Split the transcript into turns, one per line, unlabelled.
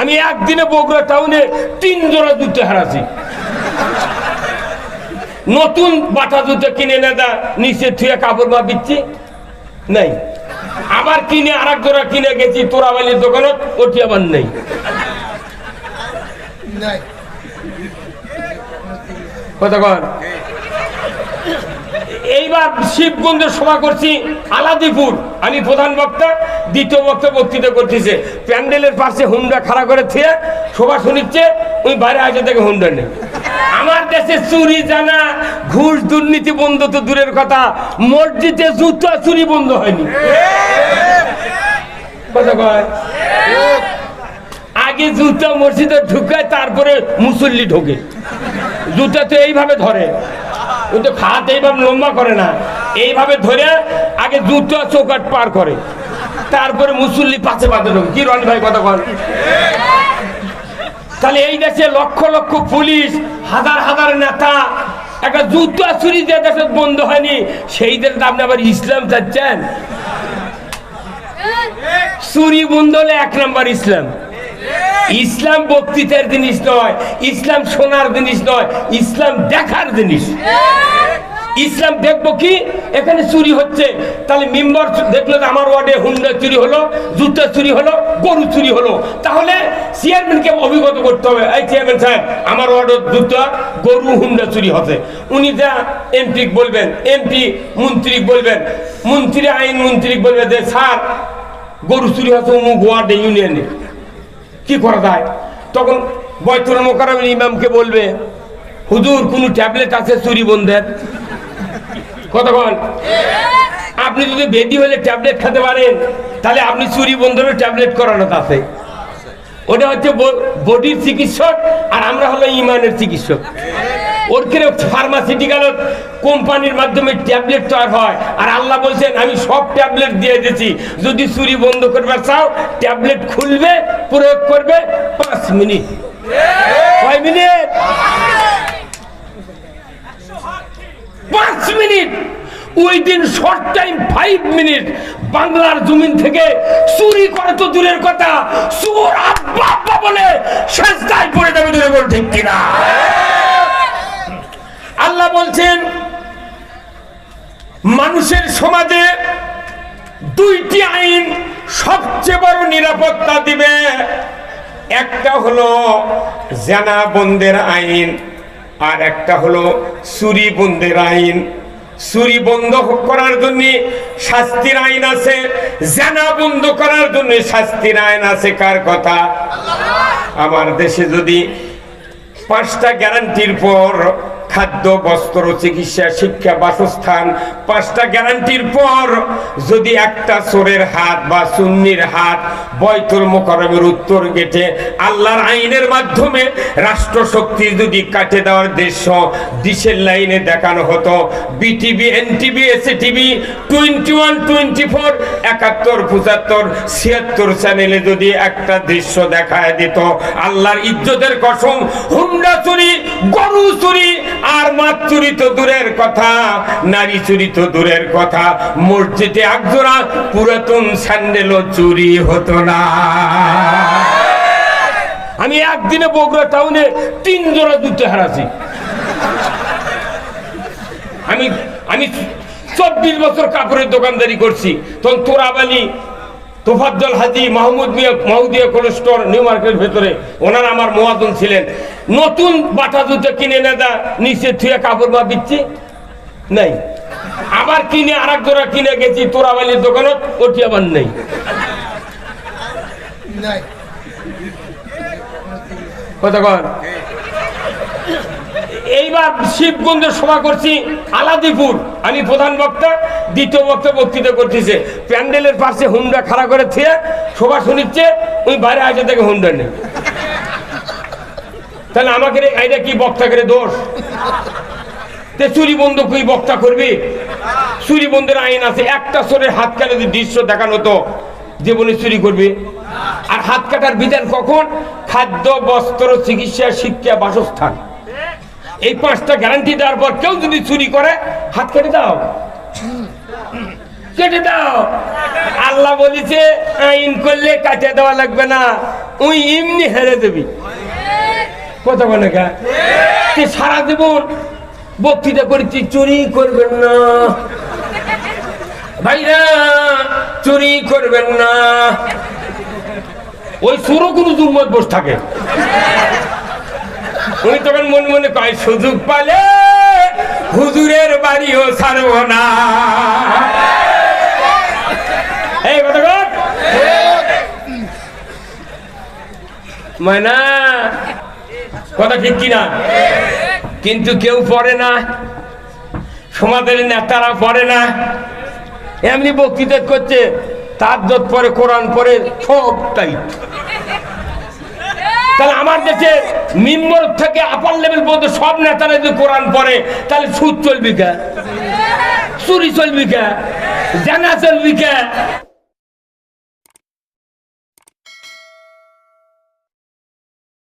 আমি একদিনে বগুড়া টাউনে তিন জোড়া জুতো হারাছি। নতুন বাটা জুতো কিনে না দা নিচে থুয়ে কাপড় মা দিচ্ছি নাই। আবার কিনে আর এক জোড়া কিনে গেছি তোরাবালির দোকানত ওটি আবার নেই।
নাই।
কথা কর এইবার শিবগঞ্জে সভা করছি আলাদিপুর। আমি প্রধান বক্তা, দ্বিতীয় বক্তা বক্তৃতা করতেছে। প্যান্ডেলের পাশে হুন্ডা খাড়া করে থিয়ে সভা শুনিচ্ছে, ওই বাইরে আগে থেকে হুন্ডা নেই। আমার দেশে চুরি, জানা, ঘুষ, দুর্নীতি বন্ধ তো দূরের কথা। মসজিদে জুতো চুরি বন্ধ হয়নি। আগে জুতো মসজিদে ঢুকায়, তারপরে মুসল্লি ঢোকে। জুতা তো এইভাবে ধরে। ও তো খাত এইভাবে লম্বা করে না। এইভাবে ধরে আগে জুতো চৌকাট পার করে। তারপরে মুসল্লি পাশে পাতে ঢোকে। কি রনি ভাই কথা বল? তাহলে এই দেশে লক্ষ লক্ষ পুলিশ হাজার হাজার নেতা একটা জুতো চুরি যে দেশে বন্ধ হয়নি সেই দেশে আপনি আবার ইসলাম চাচ্ছেন? চুরি বন্ধ হলে এক নম্বর ইসলাম। ইসলাম বক্তৃতার জিনিস নয়, ইসলাম শোনার জিনিস নয়, ইসলাম দেখার জিনিস। ইসলাম দেখব কি? এখানে চুরি হচ্ছে। তাহলে মেম্বার দেখল যে আমার ওয়ার্ডে হুন্ডা চুরি হলো, জুতা চুরি হলো, গরু চুরি হলো। তাহলে চেয়ারম্যানকে অভিগত করতে হবে। এই চেয়ারম্যান সাহেব, আমার ওয়ার্ডে জুতা, গরু, হুন্ডা চুরি হচ্ছে। উনি যা এমপি বলবেন, এমপি, মন্ত্রী বলবেন, মন্ত্রী, আইন মন্ত্রী বলবে যে, স্যার, গরু চুরি হচ্ছে অমুক ওয়ার্ডে ইউনিয়নে। কি করা যায়? তখন বয়তুল মোকারমের ইমামকে বলবে, হুজুর, কোনো ট্যাবলেট আছে চুরি বন্ধের? কতক্ষণ আপনি যদি বেদি হলে ট্যাবলেট খেতে পারেন, তাহলে আপনি চুরি বন্ধের ট্যাবলেট করানো আছে। ওটা হচ্ছে বডির চিকিৎসক আর আমরা হলো ইমানের চিকিৎসক। ওর কেন ফার্মাসিউটিক্যাল কোম্পানির মাধ্যমে ট্যাবলেট তৈরি হয়। আর আল্লাহ বলছেন, আমি সব ট্যাবলেট দিয়ে দিয়েছি যদি চুরি বন্ধ করবে চাও ট্যাবলেট খুলবে, প্রয়োগ করবে পাঁচ মিনিট। কয় মিনিট? পাঁচ minute. Short time five minute বাংলার জমিন থেকে চুরি করে তো দূরের কথা। চোর আব্বা বলে শেষদায় পড়ে যাবে দূরে বল, ঠিক কিনা? আল্লাহ বলছেন মানুষের সমাজে দুইটি আইন সবচেয়ে বড় নিরাপত্তা দিবে। একটা হলো জানা বন্দের আইন আর একটা হলো চুরি বন্দের আইন। চুরি বন্ধ করার জন্য শাস্তির আইন আছে জানা বন্ধ করার জন্য শাস্তির আইন আছে কার কথা? আমার দেশে যদি পাঁচটা গ্যারান্টির পর খাদ্য, বস্ত্র, চিকিৎসা, শিক্ষা, বাসস্থান, পাঁচটা গ্যারান্টির পর যদি একটা চোরের হাত বা সুন্নির হাত বয়তুল মোকরমের উত্তর গেটে আল্লাহর আইনের মাধ্যমে রাষ্ট্রশক্তি যদি কাটে দেওয়ার দৃশ্য ডিসের লাইনে দেখানো হতো, BTV, NTV SA TV twenty one, twenty four, একাত্তর, পঁচাত্তর, ছিয়াত্তর চ্যানেলে যদি একটা দৃশ্য দেখায় দিত, আল্লাহর ইজ্জতের কসম হুন্ডা চুরি, গরু চুরি মাছ চুরি তো দূরের কথা, নারী চুরি তো দূরের কথা। মসজিদে একজোড়া পুরাতন স্যান্ডেলও চুরি হতো না। আমি একদিনে বগুড়া টাউনে তিন জোড়া জুতো হারাছি। আমি আমি চব্বিশ বছর কাপড়ের দোকানদারি করছি। তখন Torabali Tofazzal Haji, Mahmud Mia Mahudia cold store, new মার্কেটের ভেতরে, ওনারা আমার মোয়াদন ছিলেন। নতুন বাটা জুতো কিনে না দা নিচে থুয়ে কাপড় মা দিচ্ছি নাই। আবার কিনে আর এক জোড়া কিনে গেছি তোরা তোরাবালির দোকানত ওটি আবার নেই। কতক্ষণ এইবার শিবগঞ্জে সভা করছি আলাদিপুর। আমি প্রধান বক্তা দ্বিতীয় বক্তা বক্তৃতা করতেছে। প্যান্ডেলের পাশে হুন্ডা খাড়া করে থিয়ে সভা শুনিচ্ছে ওই বাইরে আগে থেকে হুন্ডা নেই। তাহলে আমাকে এইটা কি বক্তা করে দোষ? তে চুরি বন্ধ কই বক্তা করবি? চুরি বন্ধের আইন আছে, একটা সরের হাত কাটা যদি দৃশ্য দেখানো তো জীবনে চুরি করবি? আর হাত কাটার বিধান কখন? খাদ্য, বস্ত্র, চিকিৎসা, শিক্ষা, বাসস্থান। এই পাঁচটা গ্যারান্টি দেওয়ার পর কেউ যদি চুরি করে, হাত কেটে দাও। কেটে দাও। আল্লাহ বলেছে, আইন করলে কাটে দেওয়া লাগবে না। ওই এমনি হেরে দেবি কথা বলে কা তুই সারা জীবন বক্তৃতা করেছি, চুরি করবেন না। ভাইরা, চুরি করবেন না। ওই সুরও কোনো দুর্মত বসে থাকে। উনি তখন মনে মনে কয়, সুযোগ পালে হুজুরের বাড়িও ছাড়ব না। এই কথা মানা কথা ঠিক কিনা? কিন্তু কেউ পড়ে না। সমাজের নেতারা পড়ে না। এমনি বক্তৃতা করছে, তার যত পরে, কোরআন পরে, সব টাইট। তাহলে আমার দেশে মিম্বর থেকে আপার লেভেল পর্যন্ত সব নেতারা যদি কোরআন পড়ে, তাহলে সুদ চলবি কে? চুরি চলবি কে? জানা চলবি কে?